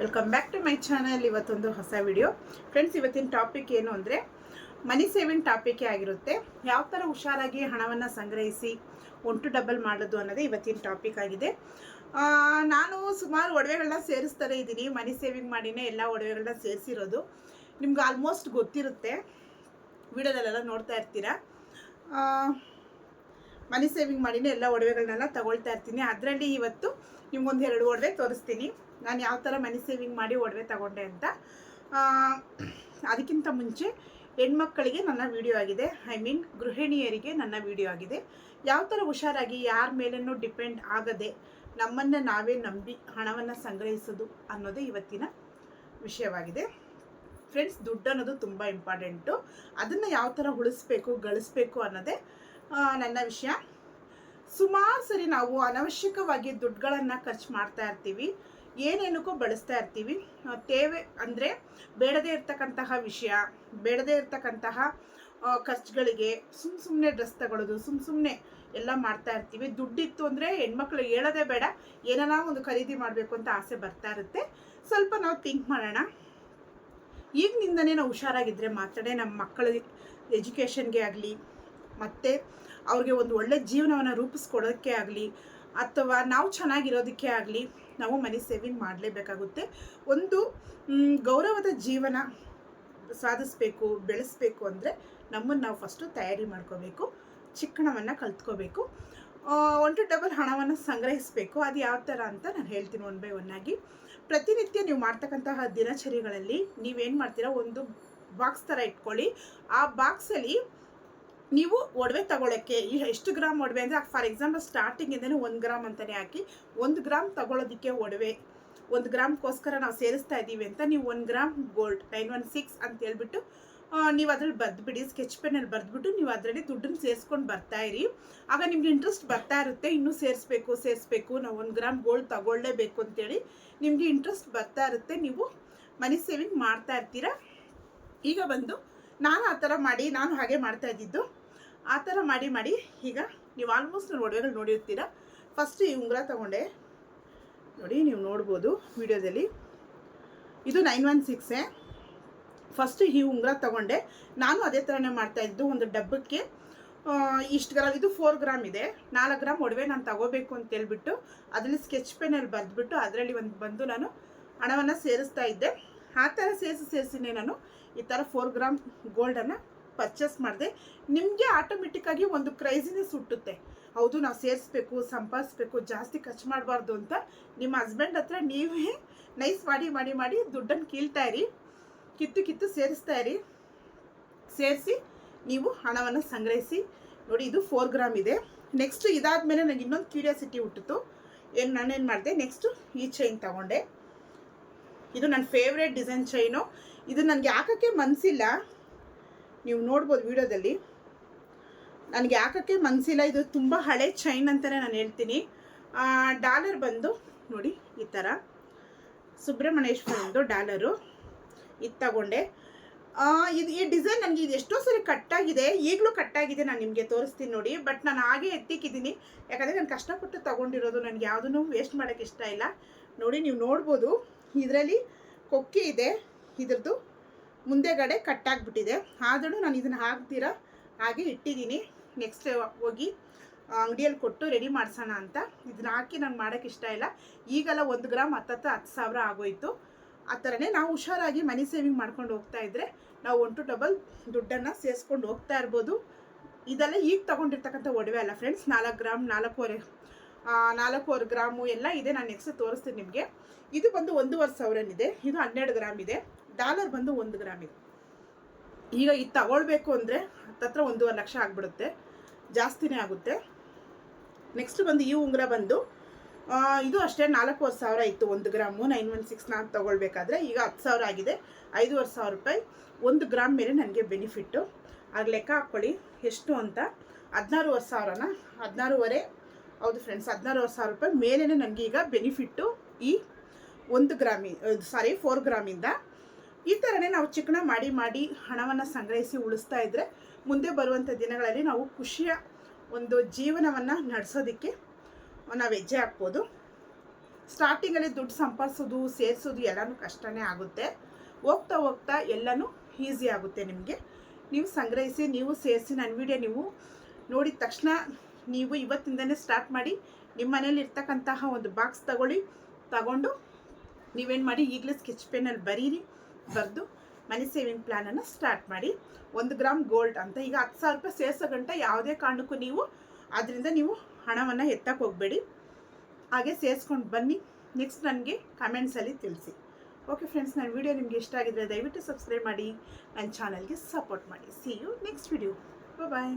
Welcome back to my channel ಇವತ್ತೊಂದು ಹೊಸ video friends ಇವತ್ತಿನ ಟಾಪಿಕ್ ಏನು ಅಂದರೆ ಮನಿ ಸೇವಿಂಗ್ ಟಾಪಿಕೇ ಆಗಿರುತ್ತೆ. ಯಾವ ಥರ ಹುಷಾರಾಗಿ ಹಣವನ್ನು ಸಂಗ್ರಹಿಸಿ ಒಂಟು ಡಬಲ್ ಮಾಡೋದು ಅನ್ನೋದೇ ಇವತ್ತಿನ ಟಾಪಿಕ್ ಆಗಿದೆ. ನಾನು ಸುಮಾರು ಒಡವೆಗಳನ್ನ ಸೇರಿಸ್ತಾರೆ ಇದ್ದೀನಿ. ಮನಿ ಸೇವಿಂಗ್ ಮಾಡಿನೇ ಎಲ್ಲ ಒಡವೆಗಳನ್ನ ಸೇರಿಸಿರೋದು. ನಿಮ್ಗೆ ಆಲ್ಮೋಸ್ಟ್ ಗೊತ್ತಿರುತ್ತೆ. ವಿಡಿಯೋದಲ್ಲೆಲ್ಲ ನೋಡ್ತಾ ಇರ್ತೀರಾ? ಮನಿ ಸೇವಿಂಗ್ ಮಾಡಿನೇ ಎಲ್ಲ ಒಡವೆಗಳನ್ನೆಲ್ಲ ತಗೊಳ್ತಾ ಇರ್ತೀನಿ. ಅದರಲ್ಲಿ ಇವತ್ತು ನಿಮ್ಗೊಂದು ಎರಡು ಒಡವೆ ತೋರಿಸ್ತೀನಿ. ನಾನು ಯಾವ ಥರ ಮನಿ ಸೇವಿಂಗ್ ಮಾಡಿ ಒಡವೆ ತಗೊಂಡೆ ಅಂತ. ಅದಕ್ಕಿಂತ ಮುಂಚೆ ಹೆಣ್ಮಕ್ಕಳಿಗೆ ನನ್ನ ವಿಡಿಯೋ ಆಗಿದೆ. ಐ ಮೀನ್ ಗೃಹಿಣಿಯರಿಗೆ ನನ್ನ ವಿಡಿಯೋ ಆಗಿದೆ. ಯಾವ ಥರ ಹುಷಾರಾಗಿ ಯಾರ ಮೇಲೇನೂ ಡಿಪೆಂಡ್ ಆಗದೆ ನಮ್ಮನ್ನು ನಾವೇ ನಂಬಿ ಹಣವನ್ನು ಸಂಗ್ರಹಿಸೋದು ಅನ್ನೋದೇ ಇವತ್ತಿನ ವಿಷಯವಾಗಿದೆ. ಫ್ರೆಂಡ್ಸ್, ದುಡ್ಡು ಅನ್ನೋದು ತುಂಬ ಇಂಪಾರ್ಟೆಂಟು. ಅದನ್ನು ಯಾವ ಥರ ಉಳಿಸ್ಬೇಕು, ಗಳಿಸ್ಬೇಕು ಅನ್ನೋದೇ ನನ್ನ ವಿಷಯ. ಸುಮಾರು ಸರಿ ನಾವು ಅನವಶ್ಯಕವಾಗಿ ದುಡ್ಡುಗಳನ್ನು ಖರ್ಚು ಮಾಡ್ತಾ ಇರ್ತೀವಿ. ಏನೇನಕ್ಕೂ ಬಳಸ್ತಾ ಇರ್ತೀವಿ. ತೇವೆ ಅಂದರೆ ಬೇಡದೇ ಇರ್ತಕ್ಕಂತಹ ವಿಷಯ, ಬೇಡದೇ ಇರ್ತಕ್ಕಂತಹ ಖರ್ಚುಗಳಿಗೆ ಸುಮ್ಮ ಸುಮ್ಮನೆ ಡ್ರೆಸ್ ತಗೊಳ್ಳೋದು ಸುಮ್ಮ ಸುಮ್ಮನೆ ಎಲ್ಲ ಮಾಡ್ತಾ ಇರ್ತೀವಿ. ದುಡ್ಡಿತ್ತು ಅಂದರೆ ಹೆಣ್ಮಕ್ಳು ಹೇಳೋದೇ ಬೇಡ ಏನಾರ ಒಂದು ಖರೀದಿ ಮಾಡಬೇಕು ಅಂತ ಆಸೆ ಬರ್ತಾ ಇರುತ್ತೆ. ಸ್ವಲ್ಪ ನಾವು ಥಿಂಕ್ ಮಾಡೋಣ. ಈಗಿನಿಂದನೇ ನಾವು ಹುಷಾರಾಗಿದ್ದರೆ ಮಾತ್ರನೇ ನಮ್ಮ ಮಕ್ಕಳ ಎಜುಕೇಷನ್ಗೆ ಆಗಲಿ, ಮತ್ತು ಅವ್ರಿಗೆ ಒಂದು ಒಳ್ಳೆ ಜೀವನವನ್ನು ರೂಪಿಸ್ಕೊಡೋದಕ್ಕೆ ಆಗಲಿ, ಅಥವಾ ನಾವು ಚೆನ್ನಾಗಿರೋದಕ್ಕೆ ಆಗಲಿ ನಾವು ಮನಿ ಸೇವಿಂಗ್ ಮಾಡಲೇಬೇಕಾಗುತ್ತೆ. ಒಂದು ಗೌರವದ ಜೀವನ ಸಾಧಿಸ್ಬೇಕು, ಬೆಳೆಸ್ಬೇಕು ಅಂದರೆ ನಮ್ಮನ್ನು ನಾವು ಫಸ್ಟು ತಯಾರಿ ಮಾಡ್ಕೋಬೇಕು, ಚಿಕ್ಕಣವನ್ನು ಕಲ್ತ್ಕೋಬೇಕು. ಒನ್ ಟು ಡಬಲ್ ಹಣವನ್ನು ಸಂಗ್ರಹಿಸಬೇಕು. ಅದು ಯಾವ ಥರ ಅಂತ ನಾನು ಹೇಳ್ತೀನಿ ಒನ್ ಬೈ ಒನ್ ಆಗಿ. ಪ್ರತಿನಿತ್ಯ ನೀವು ಮಾಡ್ತಕ್ಕಂತಹ ದಿನಚರಿಗಳಲ್ಲಿ ನೀವೇನು ಮಾಡ್ತೀರಾ? ಒಂದು ಬಾಕ್ಸ್ ಥರ ಇಟ್ಕೊಳ್ಳಿ. ಆ ಬಾಕ್ಸಲ್ಲಿ ನೀವು ಒಡವೆ ತಗೊಳ್ಳೋಕ್ಕೆ ಎಷ್ಟು ಗ್ರಾಮ್ ಒಡವೆ ಅಂದರೆ, ಫಾರ್ ಎಕ್ಸಾಂಪಲ್ ಸ್ಟಾರ್ಟಿಂಗಿಂದನೇ ಒಂದು ಗ್ರಾಮ್ ಅಂತಲೇ ಹಾಕಿ, ಒಂದು ಗ್ರಾಮ್ ತಗೊಳ್ಳೋದಕ್ಕೆ ಒಡವೆ, ಒಂದು ಗ್ರಾಮ್ಗೋಸ್ಕರ ನಾವು ಸೇರಿಸ್ತಾ ಇದ್ದೀವಿ ಅಂತ ನೀವು ಒಂದು gram gold nine one six ಅಂತ ಹೇಳ್ಬಿಟ್ಟು ನೀವು ಅದ್ರಲ್ಲಿ ಬರೆದ್ಬಿಡಿ ಸ್ಕೆಚ್ ಪೆನ್ನಲ್ಲಿ ಬರೆದ್ಬಿಟ್ಟು ನೀವು ಅದರಲ್ಲಿ ದುಡ್ಡನ್ನು ಸೇರಿಸ್ಕೊಂಡು ಬರ್ತಾ ಇರಿ. ಆಗ ನಿಮ್ಗೆ ಇಂಟ್ರೆಸ್ಟ್ ಬರ್ತಾ ಇರುತ್ತೆ, ಇನ್ನೂ ಸೇರಿಸ್ಬೇಕು ಸೇರಿಸ್ಬೇಕು, ನಾವು ಒಂದು ಗ್ರಾಮ್ ಗೋಲ್ಡ್ ತಗೊಳ್ಳೇಬೇಕು ಅಂತೇಳಿ ನಿಮಗೆ ಇಂಟ್ರೆಸ್ಟ್ ಬರ್ತಾ ಇರುತ್ತೆ, ನೀವು ಮನಿ ಸೇವಿಂಗ್ ಮಾಡ್ತಾ ಇರ್ತೀರಾ. ಈಗ ಬಂದು, ನಾನು ಆ ಥರ ಮಾಡಿ, ನಾನು ಹಾಗೆ ಮಾಡ್ತಾ ಇದ್ದಿದ್ದು. ಆ ಥರ ಮಾಡಿ ಮಾಡಿ ಈಗ ನೀವು ಆಲ್ಮೋಸ್ಟ್ ನನ್ನ ಒಡವೆಗಳು ನೋಡಿರ್ತೀರ. ಫಸ್ಟ್ ಈ ಉಂಗುರ ತಗೊಂಡೆ. ನೋಡಿ ನೀವು ನೋಡ್ಬೋದು ವಿಡಿಯೋದಲ್ಲಿ. ಇದು ನೈನ್ ಒನ್ ಸಿಕ್ಸೇ ಫಸ್ಟ್ ಈ ಉಂಗುರ ತಗೊಂಡೆ. ನಾನು ಅದೇ ಥರನೇ ಮಾಡ್ತಾ ಇದ್ದು ಒಂದು ಡಬ್ಬಕ್ಕೆ ಇಷ್ಟು ಗ್ರಾಮ್ ಇದು ಫೋರ್ ಗ್ರಾಮ್ ಇದೆ. ನಾಲ್ಕು ಗ್ರಾಮ್ ಒಡವೆ ನಾನು ತಗೋಬೇಕು ಅಂತ ಹೇಳ್ಬಿಟ್ಟು ಅದರಲ್ಲಿ ಸ್ಕೆಚ್ ಪೆನ್ನಲ್ಲಿ ಬರೆದ್ಬಿಟ್ಟು ಅದರಲ್ಲಿ ಒಂದು ಬಂದು ನಾನು ಹಣವನ್ನು ಸೇರಿಸ್ತಾ ಇದ್ದೆ. ಆ ಥರ ಸೇರಿಸಿ ಸೇರಿಸಿನೇ ನಾನು ಈ ಥರ ಫೋರ್ ಗ್ರಾಮ್ ಗೋಲ್ಡನ್ನು ಪರ್ಚೇಸ್ ಮಾಡಿದೆ, ನಿಮಗೆ ಆಟೋಮೆಟಿಕ್ಕಾಗಿ ಒಂದು ಕ್ರೈಸಿನೆಸ್ ಹುಟ್ಟುತ್ತೆ. ಹೌದು, ನಾವು ಸೇರಿಸ್ಬೇಕು, ಸಂಪಾದಿಸ್ಬೇಕು, ಜಾಸ್ತಿ ಖರ್ಚು ಮಾಡಬಾರ್ದು ಅಂತ ನಿಮ್ಮ ಹಸ್ಬೆಂಡ್ ಹತ್ರ ನೀವೇ ನೈಸ್ ಮಾಡಿ ಮಾಡಿ ಮಾಡಿ ದುಡ್ಡನ್ನು ಕೀಳ್ತಾ ಇರಿ, ಕಿತ್ತು ಕಿತ್ತು ಸೇರಿಸ್ತಾ ಇರಿ. ಸೇರಿಸಿ ನೀವು ಹಣವನ್ನು ಸಂಗ್ರಹಿಸಿ. ನೋಡಿ, ಇದು ಫೋರ್ ಗ್ರಾಮ್ ಇದೆ. ನೆಕ್ಸ್ಟ್ ಇದಾದಮೇಲೆ ನನಗೆ ಇನ್ನೊಂದು ಕ್ಯೂರಿಯಾಸಿಟಿ ಹುಟ್ಟಿತು ಏನು ನಾನೇನು ಮಾಡಿದೆ ನೆಕ್ಸ್ಟು ಈ ಚೈನ್ ತಗೊಂಡೆ. ಇದು ನನ್ನ ಫೇವ್ರೇಟ್ ಡಿಸೈನ್ ಚೈನು ಇದು ನನಗೆ ಹಾಕೋಕ್ಕೆ ಮನಸ್ಸಿಲ್ಲ ನೀವು ನೋಡ್ಬೋದು ವಿಡಿಯೋದಲ್ಲಿ. ನನಗೆ ಯಾಕಕ್ಕೆ ಮನಸ್ಸಿಲ್ಲ ಇದು ತುಂಬ ಹಳೆ ಚೈನ್ ಅಂತಲೇ ನಾನು ಹೇಳ್ತೀನಿ. ಡಾಲರ್ ಬಂದು ನೋಡಿ, ಈ ಥರ ಸುಬ್ರಹ್ಮಣ್ಯೇಶ್ವರಂದು ಡಾಲರು ಇದು ತಗೊಂಡೆ. ಇದು ಈ ಡಿಸೈನ್ ನನಗೆ ಇದು ಎಷ್ಟೋ ಸರಿ ಕಟ್ಟಾಗಿದೆ ಈಗಲೂ ಕಟ್ಟಾಗಿದೆ ನಾನು ನಿಮಗೆ ತೋರಿಸ್ತೀನಿ ನೋಡಿ. ಬಟ್ ನಾನು ಹಾಗೆ ಎತ್ತಿಕ್ಕಿದ್ದೀನಿ. ಯಾಕಂದರೆ ನಾನು ಕಷ್ಟಪಟ್ಟು ತಗೊಂಡಿರೋದು, ನನಗೆ ಯಾವುದನ್ನು ವೇಸ್ಟ್ ಮಾಡೋಕ್ಕೆ ಇಷ್ಟ ಇಲ್ಲ. ನೋಡಿ, ನೀವು ನೋಡ್ಬೋದು. ಇದರಲ್ಲಿ ಕೊಕ್ಕೆ ಇದೆ. ಇದ್ರದ್ದು ಮುಂದೆಗಡೆ ಕಟ್ಟಾಗ್ಬಿಟ್ಟಿದೆ. ಆದರೂ ನಾನು ಇದನ್ನು ಹಾಕ್ತೀರಾ? ಹಾಗೆ ಇಟ್ಟಿದ್ದೀನಿ. ನೆಕ್ಸ್ಟ್ ಹೋಗಿ ಅಂಗಡಿಯಲ್ಲಿ ಕೊಟ್ಟು ರೆಡಿ ಮಾಡಿಸೋಣ ಅಂತ. ಇದನ್ನ ಹಾಕಿ ನಂಗೆ ಮಾಡೋಕ್ಕೆ ಇಷ್ಟ ಇಲ್ಲ. ಈಗೆಲ್ಲ ಒಂದು ಗ್ರಾಮ್ ಹತ್ತತ್ತು ಹತ್ತು ಸಾವಿರ ಆಗೋಯ್ತು. ಆ ಥರನೇ ನಾವು ಹುಷಾರಾಗಿ ಮನಿ ಸೇವಿಂಗ್ ಮಾಡ್ಕೊಂಡು ಹೋಗ್ತಾ ಇದ್ದರೆ ನಾವು ಒನ್ ಟು ಡಬಲ್ ದುಡ್ಡನ್ನು ಸೇರಿಸ್ಕೊಂಡು ಹೋಗ್ತಾ ಇರ್ಬೋದು. ಇದೆಲ್ಲ ಈಗ ತೊಗೊಂಡಿರ್ತಕ್ಕಂಥ ಒಡವೆ ಅಲ್ಲ ಫ್ರೆಂಡ್ಸ್ ನಾಲ್ಕು ಗ್ರಾಮ್, ನಾಲ್ಕೂವರೆ ನಾಲ್ಕೂವರೆ ಗ್ರಾಮು ಎಲ್ಲ ಇದೆ. ನಾನು ನೆಕ್ಸ್ಟ್ ತೋರಿಸ್ತೀನಿ ನಿಮಗೆ. ಇದು ಬಂದು ಒಂದೂವರೆ ಸಾವಿರನಿದೆ ಇದು ಹನ್ನೆರಡು ಗ್ರಾಮ್ ಇದೆ. ಡಾಲರ್ ಬಂದು ಒಂದು ಗ್ರಾಮಿಗೆ ಈಗ ಇದು ತಗೊಳ್ಬೇಕು ಅಂದರೆ ಹತ್ತತ್ರ ಒಂದೂವರೆ ಲಕ್ಷ ಆಗಿಬಿಡುತ್ತೆ. ಜಾಸ್ತಿನೇ ಆಗುತ್ತೆ. ನೆಕ್ಸ್ಟ್ ಬಂದು ಈ ಉಂಗುರ ಬಂದು ಇದು ಅಷ್ಟೇ ನಾಲ್ಕೂವರೆ ಸಾವಿರ ಇತ್ತು ಒಂದು ಗ್ರಾಮು. ನೈನ್ ಒನ್ ಸಿಕ್ಸ್ ನಾನು ತೊಗೊಳ್ಬೇಕಾದ್ರೆ ಈಗ ಹತ್ತು ಸಾವಿರ ಆಗಿದೆ. ಐದೂವರೆ ಸಾವಿರ ರೂಪಾಯಿ. ಒಂದು ಗ್ರಾಮ್ ಮೇಲೆ ನನಗೆ ಬೆನಿಫಿಟ್ಟು ಆಗ ಲೆಕ್ಕ ಹಾಕ್ಕೊಳ್ಳಿ. ಎಷ್ಟು ಅಂತ? ಹದಿನಾರೂವರೆ ಸಾವಿರನ? ಹದಿನಾರೂವರೆ. ಹೌದು ಫ್ರೆಂಡ್ಸ್ ಹದಿನಾರೂವರೆ ಸಾವಿರ ರೂಪಾಯಿ ಮೇಲೇ ನನಗೆ ಈಗ ಬೆನಿಫಿಟ್ಟು ಈ ಒಂದು ಗ್ರಾಮಿ ಸಾರಿ ಫೋರ್ ಗ್ರಾಮಿಂದ. ಈ ಥರನೇ ನಾವು ಚಿಕ್ಕಣ ಮಾಡಿ ಮಾಡಿ ಹಣವನ್ನು ಸಂಗ್ರಹಿಸಿ ಉಳಿಸ್ತಾ ಇದ್ದರೆ ಮುಂದೆ ಬರುವಂಥ ದಿನಗಳಲ್ಲಿ ನಾವು ಖುಷಿಯ ಒಂದು ಜೀವನವನ್ನು ನಡೆಸೋದಕ್ಕೆ ನಾವು ಹೆಜ್ಜೆ ಹಾಕ್ಬೋದು. ಸ್ಟಾರ್ಟಿಂಗಲ್ಲಿ ದುಡ್ಡು ಸಂಪಾದಿಸೋದು ಸೇರಿಸೋದು ಎಲ್ಲನೂ ಕಷ್ಟನೇ ಆಗುತ್ತೆ. ಹೋಗ್ತಾ ಹೋಗ್ತಾ ಎಲ್ಲನೂ ಈಸಿ ಆಗುತ್ತೆ ನಿಮಗೆ. ನೀವು ಸಂಗ್ರಹಿಸಿ, ನೀವು ಸೇರಿಸಿ ನನ್ನ ವಿಡಿಯೋ ನೀವು ನೋಡಿದ ತಕ್ಷಣ ನೀವು ಇವತ್ತಿಂದನೇ ಸ್ಟಾರ್ಟ್ ಮಾಡಿ ನಿಮ್ಮ ಮನೇಲಿ ಇರ್ತಕ್ಕಂತಹ ಒಂದು ಬಾಕ್ಸ್ ತಗೊಳ್ಳಿ, ತಗೊಂಡು ನೀವೇನು ಮಾಡಿ ಈಗಲೇ ಸ್ಕೆಚ್ ಪೆನ್ನಲ್ಲಿ ಬರೀರಿ. ಬರೆದು ಮನಿ ಸೇವಿಂಗ್ ಪ್ಲ್ಯಾನನ್ನು ಸ್ಟಾರ್ಟ್ ಮಾಡಿ ಒಂದು ಗ್ರಾಮ್ ಗೋಲ್ಡ್ ಅಂತ. ಈಗ ಹತ್ತು ಸಾವಿರ ರೂಪಾಯಿ ಸೇರಿಸೋ ಗಂಟ ಯಾವುದೇ ಕಾರಣಕ್ಕೂ ನೀವು ಅದರಿಂದ ನೀವು ಹಣವನ್ನು ಎತ್ತಕ್ಕೆ ಹೋಗಬೇಡಿ. ಹಾಗೆ ಸೇರಿಸ್ಕೊಂಡು ಬನ್ನಿ. ನೆಕ್ಸ್ಟ್ ನನಗೆ ಕಮೆಂಟ್ಸಲ್ಲಿ ತಿಳಿಸಿ. ಓಕೆ ಫ್ರೆಂಡ್ಸ್ ನನ್ನ ವಿಡಿಯೋ ನಿಮಗೆ ಇಷ್ಟ ಆಗಿದ್ರೆ ದಯವಿಟ್ಟು ಸಬ್ಸ್ಕ್ರೈಬ್ ಮಾಡಿ. ನನ್ನ ಚಾನಲ್ಗೆ ಸಪೋರ್ಟ್ ಮಾಡಿ. See you next video bye